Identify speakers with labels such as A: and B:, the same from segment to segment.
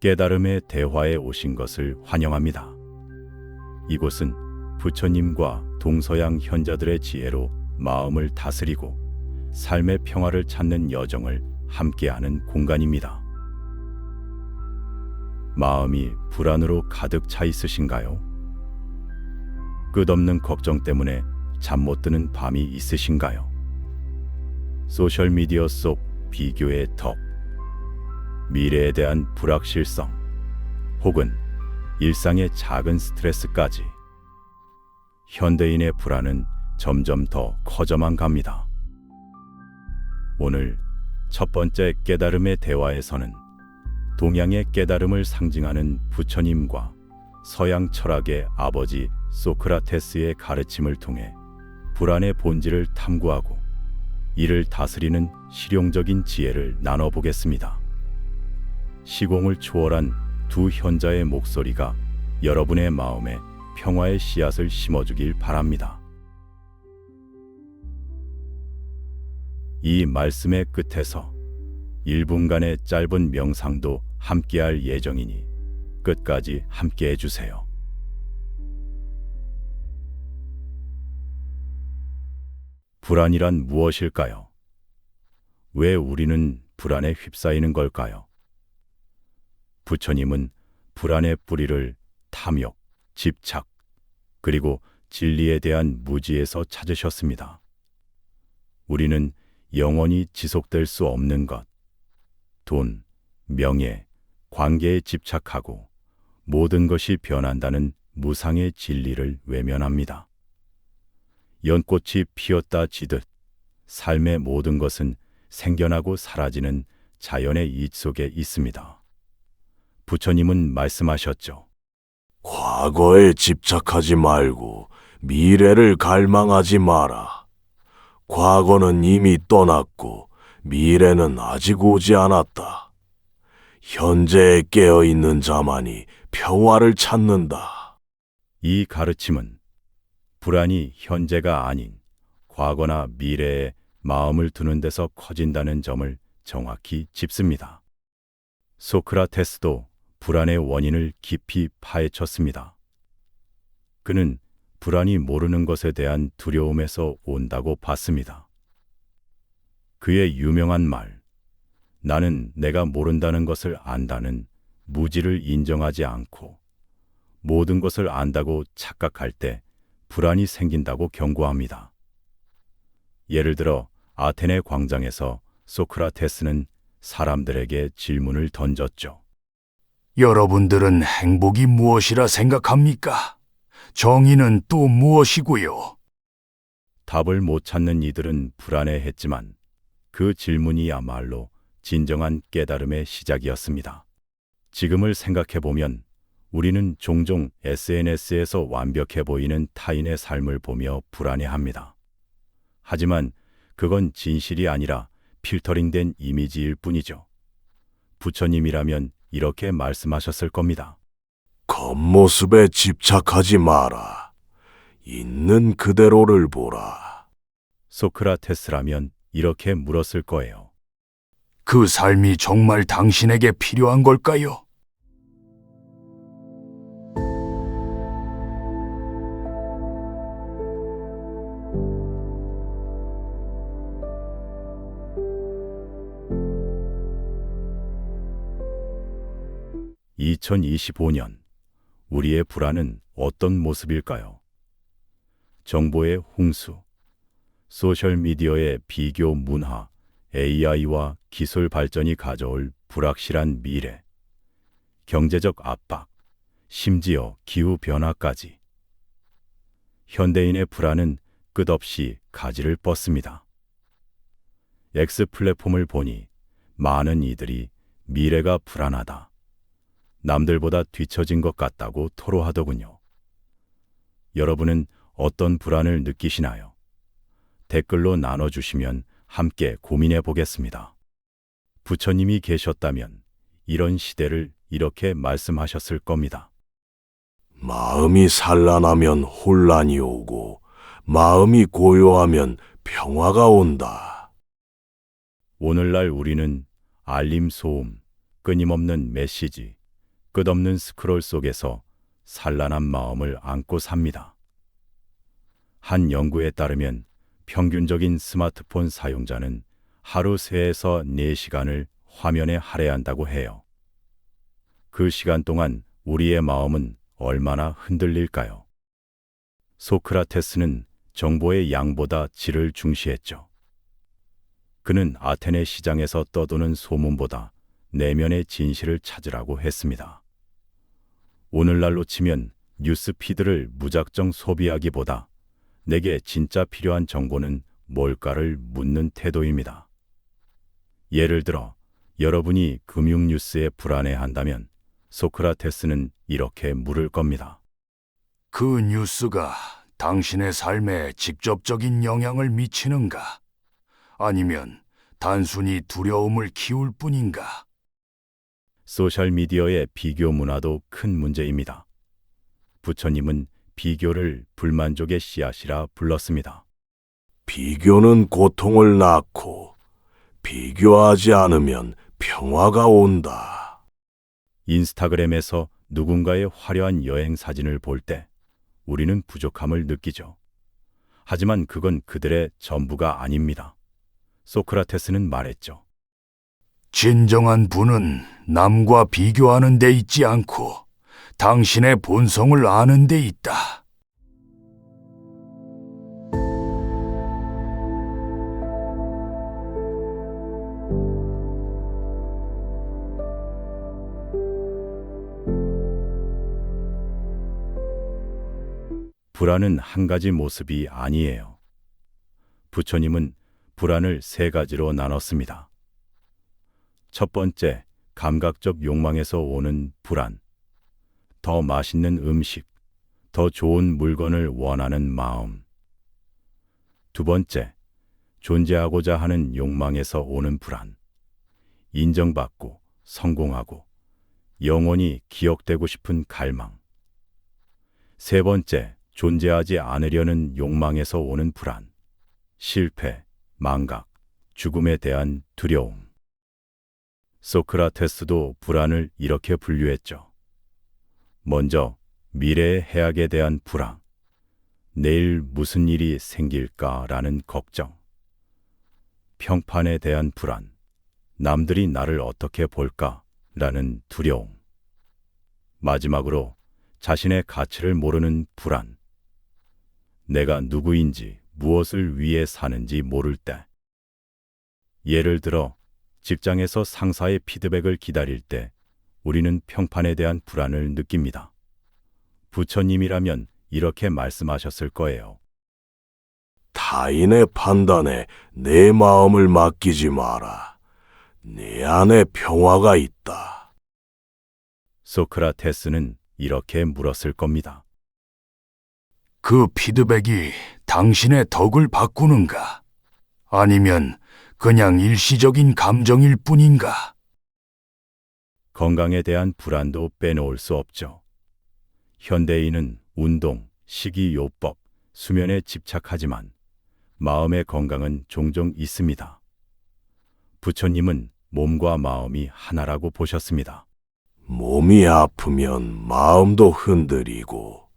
A: 깨달음의 대화에 오신 것을 환영합니다. 이곳은 부처님과 동서양 현자들의 지혜로 마음을 다스리고 삶의 평화를 찾는 여정을 함께하는 공간입니다. 마음이 불안으로 가득 차 있으신가요? 끝없는 걱정 때문에 잠 못 드는 밤이 있으신가요? 소셜미디어 속 비교의 덕, 미래에 대한 불확실성, 혹은 일상의 작은 스트레스까지 현대인의 불안은 점점 더 커져만 갑니다. 오늘 첫 번째 깨달음의 대화에서는 동양의 깨달음을 상징하는 부처님과 서양 철학의 아버지 소크라테스의 가르침을 통해 불안의 본질을 탐구하고 이를 다스리는 실용적인 지혜를 나눠보겠습니다. 시공을 초월한 두 현자의 목소리가 여러분의 마음에 평화의 씨앗을 심어주길 바랍니다. 이 말씀의 끝에서 1분간의 짧은 명상도 함께할 예정이니 끝까지 함께해 주세요. 불안이란 무엇일까요? 왜 우리는 불안에 휩싸이는 걸까요? 부처님은 불안의 뿌리를 탐욕, 집착, 그리고 진리에 대한 무지에서 찾으셨습니다. 우리는 영원히 지속될 수 없는 것, 돈, 명예, 관계에 집착하고 모든 것이 변한다는 무상의 진리를 외면합니다. 연꽃이 피었다 지듯 삶의 모든 것은 생겨나고 사라지는 자연의 이 속에 있습니다. 부처님은 말씀하셨죠.
B: 과거에 집착하지 말고 미래를 갈망하지 마라. 과거는 이미 떠났고 미래는 아직 오지 않았다. 현재에 깨어 있는 자만이 평화를 찾는다.
A: 이 가르침은 불안이 현재가 아닌 과거나 미래에 마음을 두는 데서 커진다는 점을 정확히 짚습니다. 소크라테스도 불안의 원인을 깊이 파헤쳤습니다. 그는 불안이 모르는 것에 대한 두려움에서 온다고 봤습니다. 그의 유명한 말, 나는 내가 모른다는 것을 안다는 무지를 인정하지 않고 모든 것을 안다고 착각할 때 불안이 생긴다고 경고합니다. 예를 들어 아테네 광장에서 소크라테스는 사람들에게 질문을 던졌죠.
C: 여러분들은 행복이 무엇이라 생각합니까? 정의는 또 무엇이고요?
A: 답을 못 찾는 이들은 불안해했지만 그 질문이야말로 진정한 깨달음의 시작이었습니다. 지금을 생각해 보면 우리는 종종 SNS에서 완벽해 보이는 타인의 삶을 보며 불안해합니다. 하지만 그건 진실이 아니라 필터링된 이미지일 뿐이죠. 부처님이라면 이렇게 말씀하셨을 겁니다.
B: 겉모습에 집착하지 마라. 있는 그대로를 보라.
A: 소크라테스라면 이렇게 물었을 거예요.
C: 그 삶이 정말 당신에게 필요한 걸까요?
A: (2025년) 우리의 불안은 어떤 모습일까요? 정보의 홍수, 소셜미디어의 비교 문화, AI와 기술 발전이 가져올 불확실한 미래, 경제적 압박, 심지어 기후 변화까지. 현대인의 불안은 끝없이 가지를 뻗습니다. X 플랫폼을 보니 많은 이들이 미래가 불안하다. 남들보다 뒤처진 것 같다고 토로하더군요. 여러분은 어떤 불안을 느끼시나요? 댓글로 나눠주시면 함께 고민해 보겠습니다. 부처님이 계셨다면 이런 시대를 이렇게 말씀하셨을 겁니다.
B: 마음이 산란하면 혼란이 오고 마음이 고요하면 평화가 온다.
A: 오늘날 우리는 알림 소음, 끊임없는 메시지, 끝없는 스크롤 속에서 산란한 마음을 안고 삽니다. 한 연구에 따르면 평균적인 스마트폰 사용자는 하루 3에서 4시간을 화면에 할애한다고 해요. 그 시간 동안 우리의 마음은 얼마나 흔들릴까요? 소크라테스는 정보의 양보다 질을 중시했죠. 그는 아테네 시장에서 떠도는 소문보다 내면의 진실을 찾으라고 했습니다. 오늘날로 치면 뉴스 피드를 무작정 소비하기보다 내게 진짜 필요한 정보는 뭘까를 묻는 태도입니다. 예를 들어 여러분이 금융 뉴스에 불안해한다면 소크라테스는 이렇게 물을 겁니다.
C: 그 뉴스가 당신의 삶에 직접적인 영향을 미치는가? 아니면 단순히 두려움을 키울 뿐인가?
A: 소셜미디어의 비교 문화도 큰 문제입니다. 부처님은 비교를 불만족의 씨앗이라 불렀습니다.
B: 비교는 고통을 낳고 비교하지 않으면 평화가 온다.
A: 인스타그램에서 누군가의 화려한 여행 사진을 볼 때 우리는 부족함을 느끼죠. 하지만 그건 그들의 전부가 아닙니다. 소크라테스는 말했죠.
C: 진정한 부는 남과 비교하는 데 있지 않고 당신의 본성을 아는 데 있다.
A: 불안은 한 가지 모습이 아니에요. 부처님은 불안을 세 가지로 나눴습니다. 첫 번째, 감각적 욕망에서 오는 불안. 더 맛있는 음식, 더 좋은 물건을 원하는 마음. 두 번째, 존재하고자 하는 욕망에서 오는 불안. 인정받고 성공하고 영원히 기억되고 싶은 갈망. 세 번째, 존재하지 않으려는 욕망에서 오는 불안, 실패, 망각, 죽음에 대한 두려움. 소크라테스도 불안을 이렇게 분류했죠. 먼저, 미래의 해악에 대한 불안, 내일 무슨 일이 생길까라는 걱정, 평판에 대한 불안, 남들이 나를 어떻게 볼까라는 두려움, 마지막으로 자신의 가치를 모르는 불안, 내가 누구인지 무엇을 위해 사는지 모를 때. 예를 들어, 직장에서 상사의 피드백을 기다릴 때 우리는 평판에 대한 불안을 느낍니다. 부처님이라면 이렇게 말씀하셨을 거예요.
B: 타인의 판단에 내 마음을 맡기지 마라. 내 안에 평화가 있다.
A: 소크라테스는 이렇게 물었을 겁니다.
C: 그 피드백이 당신의 덕을 바꾸는가? 아니면 그냥 일시적인 감정일 뿐인가?
A: 건강에 대한 불안도 빼놓을 수 없죠. 현대인은 운동, 식이요법, 수면에 집착하지만 마음의 건강은 종종 있습니다. 부처님은 몸과 마음이 하나라고 보셨습니다.
B: 몸이 아프면 마음도 흔들리고,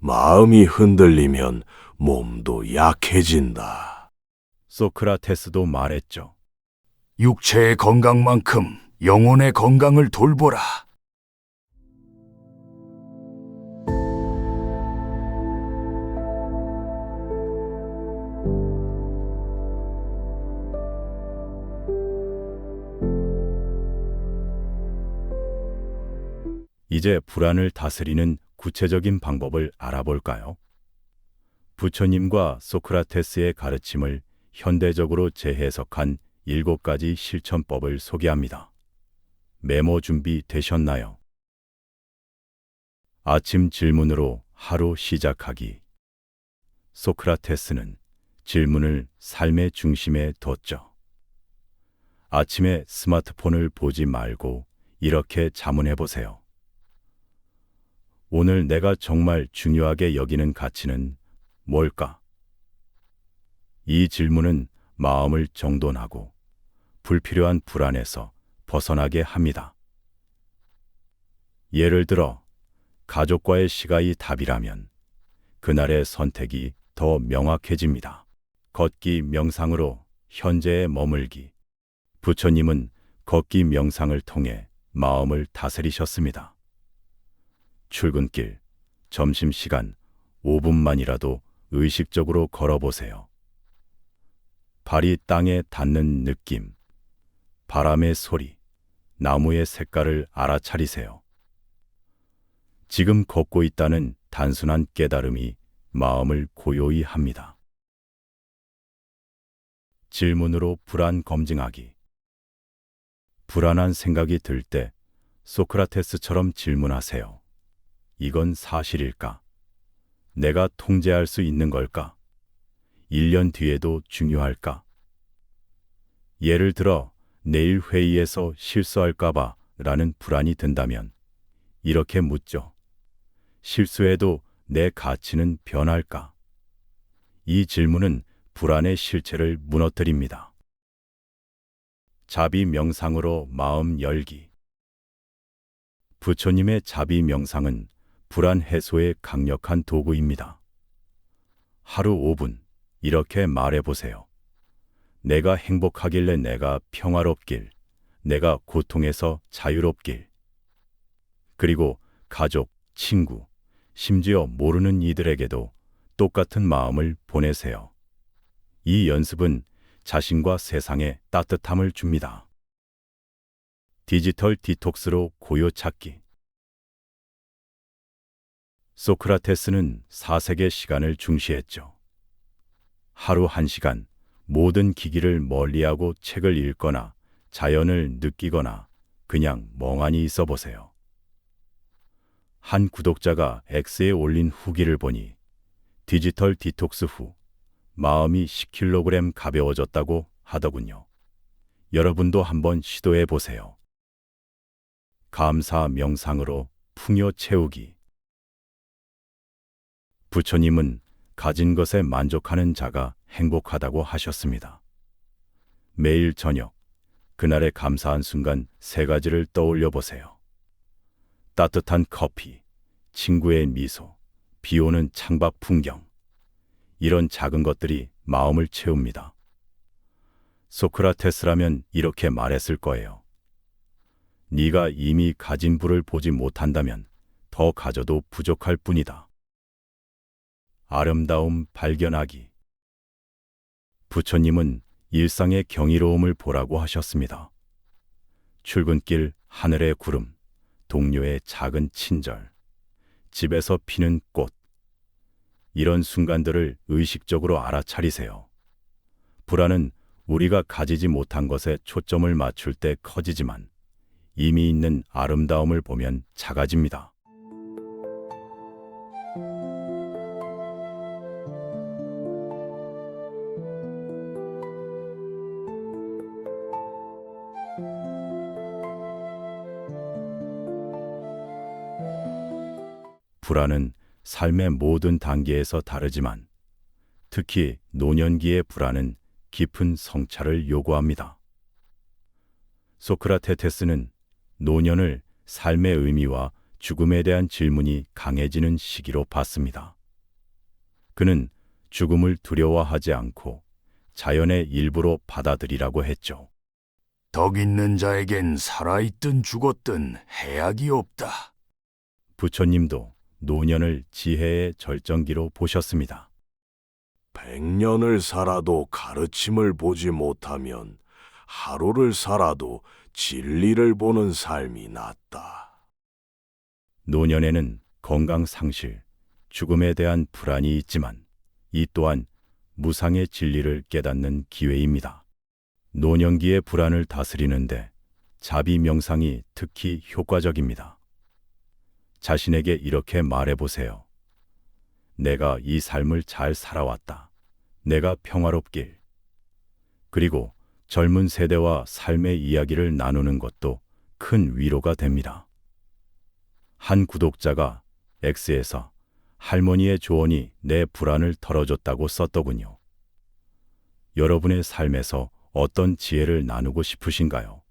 B: 마음이 흔들리면 몸도 약해진다.
A: 소크라테스도 말했죠.
C: 육체의 건강만큼 영혼의 건강을 돌보라.
A: 이제 불안을 다스리는 구체적인 방법을 알아볼까요? 부처님과 소크라테스의 가르침을 현대적으로 재해석한 일곱 가지 실천법을 소개합니다. 메모 준비 되셨나요? 아침 질문으로 하루 시작하기. 소크라테스는 질문을 삶의 중심에 뒀죠. 아침에 스마트폰을 보지 말고 이렇게 자문해 보세요. 오늘 내가 정말 중요하게 여기는 가치는 뭘까? 이 질문은 마음을 정돈하고 불필요한 불안에서 벗어나게 합니다. 예를 들어 가족과의 시간이 답이라면 그날의 선택이 더 명확해집니다. 걷기 명상으로 현재에 머물기. 부처님은 걷기 명상을 통해 마음을 다스리셨습니다. 출근길, 점심시간 5분만이라도 의식적으로 걸어보세요. 발이 땅에 닿는 느낌, 바람의 소리, 나무의 색깔을 알아차리세요. 지금 걷고 있다는 단순한 깨달음이 마음을 고요히 합니다. 질문으로 불안 검증하기. 불안한 생각이 들 때 소크라테스처럼 질문하세요. 이건 사실일까? 내가 통제할 수 있는 걸까? 1년 뒤에도 중요할까? 예를 들어 내일 회의에서 실수할까봐 라는 불안이 든다면 이렇게 묻죠. 실수해도 내 가치는 변할까? 이 질문은 불안의 실체를 무너뜨립니다. 자비 명상으로 마음 열기. 부처님의 자비 명상은 불안 해소의 강력한 도구입니다. 하루 5분 이렇게 말해 보세요. 내가 행복하길래 내가 평화롭길, 내가 고통에서 자유롭길. 그리고 가족, 친구, 심지어 모르는 이들에게도 똑같은 마음을 보내세요. 이 연습은 자신과 세상에 따뜻함을 줍니다. 디지털 디톡스로 고요 찾기. 소크라테스는 사색의 시간을 중시했죠. 하루 한 시간 모든 기기를 멀리하고 책을 읽거나 자연을 느끼거나 그냥 멍하니 있어 보세요. 한 구독자가 X에 올린 후기를 보니 디지털 디톡스 후 마음이 10kg 가벼워졌다고 하더군요. 여러분도 한번 시도해 보세요. 감사 명상으로 풍요 채우기. 부처님은 가진 것에 만족하는 자가 행복하다고 하셨습니다. 매일 저녁, 그날의 감사한 순간 세 가지를 떠올려 보세요. 따뜻한 커피, 친구의 미소, 비 오는 창밖 풍경. 이런 작은 것들이 마음을 채웁니다. 소크라테스라면 이렇게 말했을 거예요. 네가 이미 가진 부를 보지 못한다면 더 가져도 부족할 뿐이다. 아름다움 발견하기. 부처님은 일상의 경이로움을 보라고 하셨습니다. 출근길 하늘의 구름, 동료의 작은 친절, 집에서 피는 꽃. 이런 순간들을 의식적으로 알아차리세요. 불안은 우리가 가지지 못한 것에 초점을 맞출 때 커지지만 이미 있는 아름다움을 보면 작아집니다. 불안은 삶의 모든 단계에서 다르지만 특히 노년기의 불안은 깊은 성찰을 요구합니다. 소크라테테스는 노년을 삶의 의미와 죽음에 대한 질문이 강해지는 시기로 봤습니다. 그는 죽음을 두려워하지 않고 자연의 일부로 받아들이라고 했죠.
C: 덕 있는 자에겐 살아있든 죽었든 해악이 없다.
A: 부처님도 노년을 지혜의 절정기로 보셨습니다.
B: 백년을 살아도 가르침을 보지 못하면 하루를 살아도 진리를 보는 삶이 낫다.
A: 노년에는 건강 상실, 죽음에 대한 불안이 있지만 이 또한 무상의 진리를 깨닫는 기회입니다. 노년기의 불안을 다스리는데 자비 명상이 특히 효과적입니다. 자신에게 이렇게 말해 보세요. 내가 이 삶을 잘 살아왔다. 내가 평화롭길. 그리고 젊은 세대와 삶의 이야기를 나누는 것도 큰 위로가 됩니다. 한 구독자가 X에서 할머니의 조언이 내 불안을 덜어줬다고 썼더군요. 여러분의 삶에서 어떤 지혜를 나누고 싶으신가요?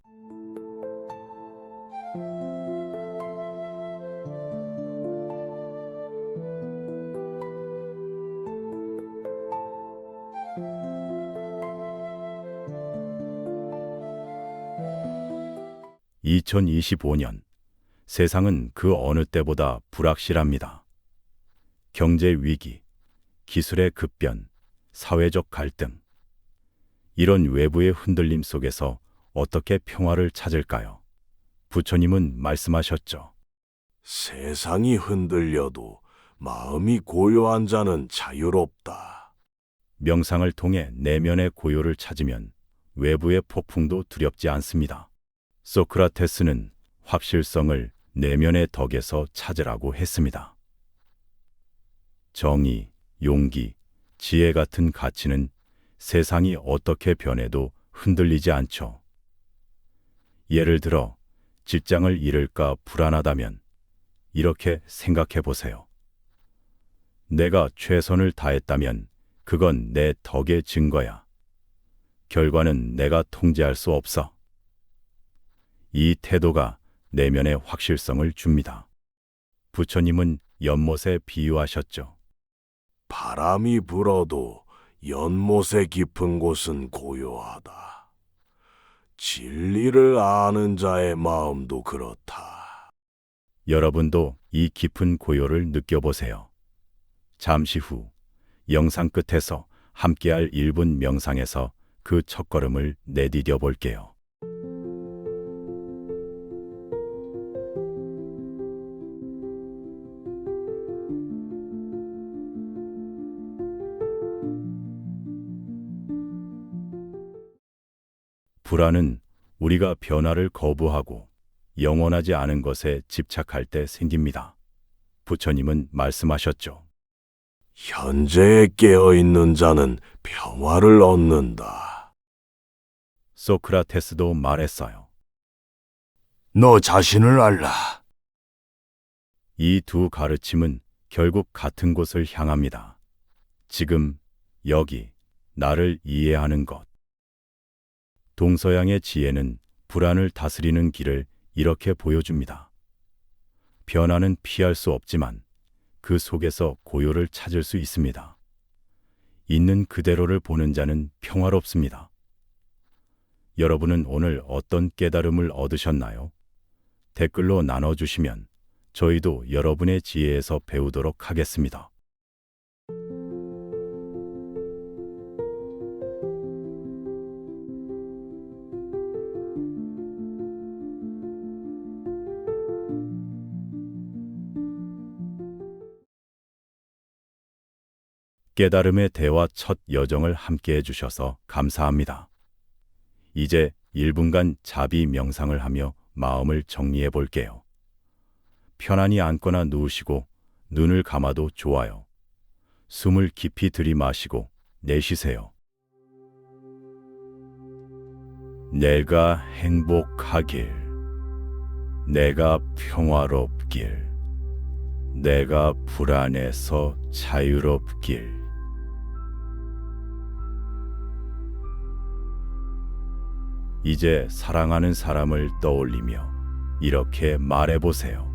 A: 2025년 세상은 그 어느 때보다 불확실합니다. 경제 위기, 기술의 급변, 사회적 갈등. 이런 외부의 흔들림 속에서 어떻게 평화를 찾을까요? 부처님은 말씀하셨죠.
B: 세상이 흔들려도 마음이 고요한 자는 자유롭다.
A: 명상을 통해 내면의 고요를 찾으면 외부의 폭풍도 두렵지 않습니다. 소크라테스는 확실성을 내면의 덕에서 찾으라고 했습니다. 정의, 용기, 지혜 같은 가치는 세상이 어떻게 변해도 흔들리지 않죠. 예를 들어, 직장을 잃을까 불안하다면 이렇게 생각해 보세요. 내가 최선을 다했다면 그건 내 덕의 증거야. 결과는 내가 통제할 수 없어. 이 태도가 내면의 확실성을 줍니다. 부처님은 연못에 비유하셨죠.
B: 바람이 불어도 연못의 깊은 곳은 고요하다. 진리를 아는 자의 마음도 그렇다.
A: 여러분도 이 깊은 고요를 느껴보세요. 잠시 후 영상 끝에서 함께할 1분 명상에서 그 첫걸음을 내디뎌 볼게요. 불안은 우리가 변화를 거부하고 영원하지 않은 것에 집착할 때 생깁니다. 부처님은 말씀하셨죠.
B: 현재에 깨어 있는 자는 평화를 얻는다.
A: 소크라테스도 말했어요.
C: 너 자신을 알라.
A: 이 두 가르침은 결국 같은 곳을 향합니다. 지금, 여기, 나를 이해하는 것. 동서양의 지혜는 불안을 다스리는 길을 이렇게 보여줍니다. 변화는 피할 수 없지만 그 속에서 고요를 찾을 수 있습니다. 있는 그대로를 보는 자는 평화롭습니다. 여러분은 오늘 어떤 깨달음을 얻으셨나요? 댓글로 나눠주시면 저희도 여러분의 지혜에서 배우도록 하겠습니다. 깨달음의 대화 첫 여정을 함께 해주셔서 감사합니다. 이제 1분간 자비 명상을 하며 마음을 정리해 볼게요. 편안히 앉거나 누우시고 눈을 감아도 좋아요. 숨을 깊이 들이마시고 내쉬세요. 내가 행복하길, 내가 평화롭길, 내가 불안해서 자유롭길. 이제 사랑하는 사람을 떠올리며 이렇게 말해보세요.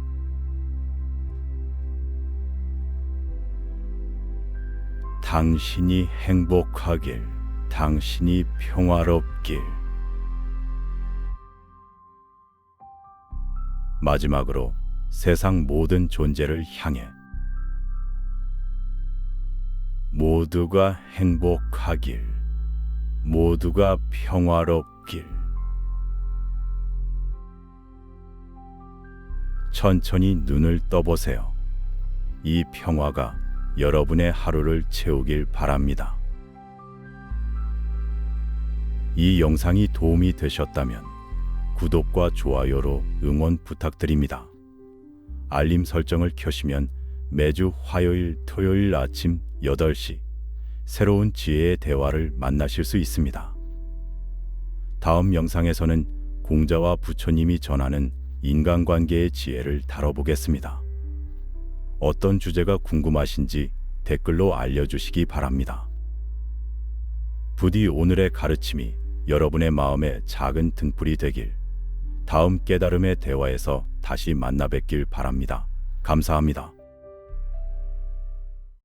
A: 당신이 행복하길, 당신이 평화롭길. 마지막으로 세상 모든 존재를 향해 모두가 행복하길, 모두가 평화롭길. 천천히 눈을 떠보세요. 이 평화가 여러분의 하루를 채우길 바랍니다. 이 영상이 도움이 되셨다면 구독과 좋아요로 응원 부탁드립니다. 알림 설정을 켜시면 매주 화요일, 토요일 아침 8시 새로운 지혜의 대화를 만나실 수 있습니다. 다음 영상에서는 공자와 부처님이 전하는 인간관계의 지혜를 다뤄보겠습니다. 어떤 주제가 궁금하신지 댓글로 알려주시기 바랍니다. 부디 오늘의 가르침이 여러분의 마음에 작은 등불이 되길, 다음 깨달음의 대화에서 다시 만나 뵙길 바랍니다. 감사합니다.